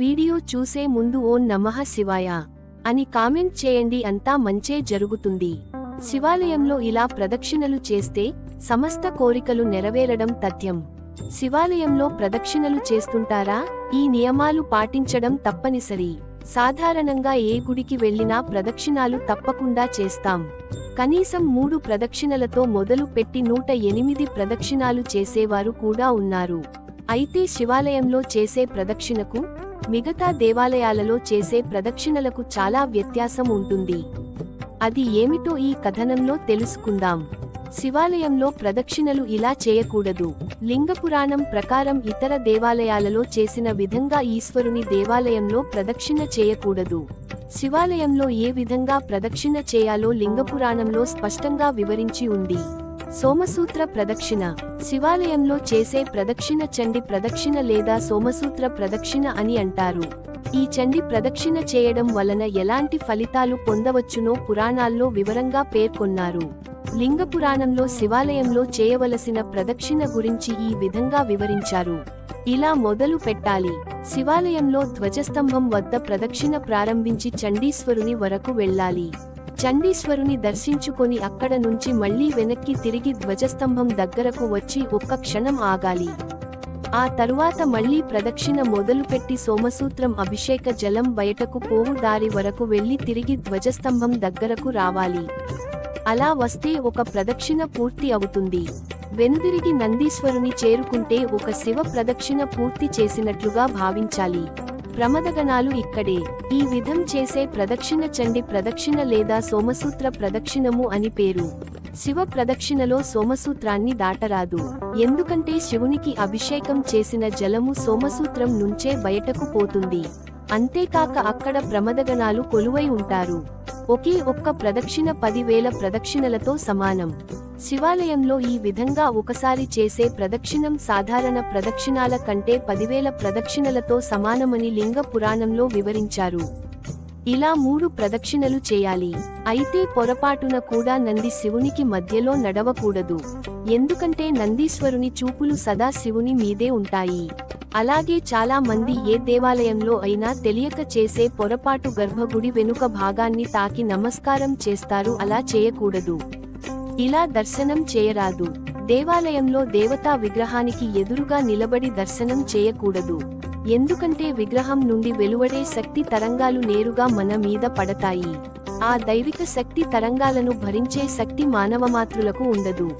Video చూసే ముందు ఓం నమః శివాయ అని కామెంట్ చేయండి అంతా మంచే జరుగుతుంది. శివాలయంలో ఇలా ప్రదక్షిణలు చేస్తే సమస్త కోరికలు నెరవేరడం తథ్యం. శివాలయంలో ప్రదక్షిణలు చేస్తుంటారా? ఈ నియమాలు పాటించడం తప్పనిసరి. సాధారణంగా ఏ గుడికి వెళ్ళినా ప్రదక్షిణాలు తప్పకుండా చేస్తాం. కనీసం మూడు ప్రదక్షిణలతో మొదలు పెట్టి నూట ఎనిమిది ప్రదక్షిణాలు చేసేవారు కూడా ఉన్నారు. అయితే శివాలయంలో చేసే ప్రదక్షిణకు మిగతా దేవాలయాలలో చేసే ప్రదక్షిణలకు చాలా వ్యత్యాసం ఉంటుంది. అది ఏమిటో ఈ కథనంలో తెలుసుకుందాం. శివాలయంలో ప్రదక్షిణలు ఇలా చేయకూడదు. లింగపురాణం ప్రకారం ఇతర దేవాలయాలలో చేసిన విధంగా ఈశ్వరుని దేవాలయంలో ప్రదక్షిణ చేయకూడదు. శివాలయంలో ఏ విధంగా ప్రదక్షిణ చేయాలో లింగపురాణంలో స్పష్టంగా వివరించి ఉంది. సోమసూత్ర ప్రదక్షిణ. శివాలయంలో చేసే ప్రదక్షిణ చండి ప్రదక్షిణ లేదా సోమసూత్ర ప్రదక్షిణ అని అంటారు. ఈ చండి ప్రదక్షిణ చేయడం వలన ఎలాంటి ఫలితాలు పొందవచ్చునో పురాణాల్లో వివరంగా పేర్కొన్నారు. లింగ పురాణంలో శివాలయంలో చేయవలసిన ప్రదక్షిణ గురించి ఈ విధంగా వివరించారు. ఇలా మొదలు పెట్టాలి. శివాలయంలో ధ్వజస్తంభం వద్ద ప్రదక్షిణ ప్రారంభించి చండీశ్వరుని వరకు వెళ్ళాలి. చండీశ్వరుని దర్శించుకొని అక్కడ నుంచి మళ్ళీ వెనక్కి తిరిగి ధ్వజస్తంభం దగ్గరకు వచ్చి ఒక్క క్షణం ఆగాలి. ఆ తరువాత మళ్ళీ ప్రదక్షిణ మొదలుపెట్టి సోమసూత్రం అభిషేక జలం బయటకు పోవు దారి వరకు వెళ్ళి తిరిగి ధ్వజస్తంభం దగ్గరకు రావాలి. అలా వస్తే ఒక ప్రదక్షిణ పూర్తి అవుతుంది. వెనుదిరిగి నందీశ్వరుని చేరుకుంటే ఒక శివ ప్రదక్షిణ పూర్తి చేసినట్లుగా భావించాలి. ప్రమదగణాలు ఇక్కడే. ఈ విధం చేసే ప్రదక్షిణ చండి ప్రదక్షిణ లేదా సోమసూత్ర ప్రదక్షిణము అని పేరు. శివ ప్రదక్షిణలో సోమసూత్రాన్ని దాటరాదు. ఎందుకంటే శివునికి అభిషేకం చేసిన జలము సోమసూత్రం నుంచే బయటకు పోతుంది. అంతేకాక అక్కడ ప్రమదగణాలు కొలువై ఉంటారు. ఒకే ఒక్క ప్రదక్షిణ పదివేల ప్రదక్షిణలతో సమానం. శివాలయంలో ఈ విధంగా ఒకసారి చేసే ప్రదక్షిణం సాధారణ ప్రదక్షిణాల కంటే పదివేల ప్రదక్షిణలతో సమానమని లింగ పురాణంలో వివరించారు. ఇలా మూడు ప్రదక్షిణలు చేయాలి. అయితే పొరపాటున కూడా నంది శివునికి మధ్యలో నడవకూడదు. ఎందుకంటే నందీశ్వరుని చూపులు సదా శివుని మీదే ఉంటాయి. అలాగే చాలా మంది ఏ దేవాలయంలో అయినా తెలియక చేసే పొరపాటు గర్భగుడి వెనుక భాగాన్ని తాకి నమస్కారం చేస్తారు. అలా చేయకూడదు. ఇలా దర్శనం చేయరాదు. దేవాలయంలో దేవతా విగ్రహానికి ఎదురుగా నిలబడి దర్శనం చేయకూడదు. ఎందుకంటే విగ్రహం నుండి వెలువడే శక్తి తరంగాలు నేరుగా మన మీద పడతాయి. ఆ దైవిక శక్తి తరంగాలను భరించే శక్తి మానవమాతృలకు ఉండదు.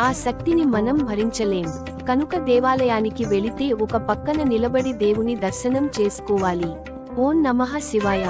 ఆ శక్తిని మనం భరించలేం. కనుక దేవాలయానికి వెళితే ఒక పక్కన నిలబడి దేవుని దర్శనం చేసుకోవాలి. ఓం నమః శివాయ.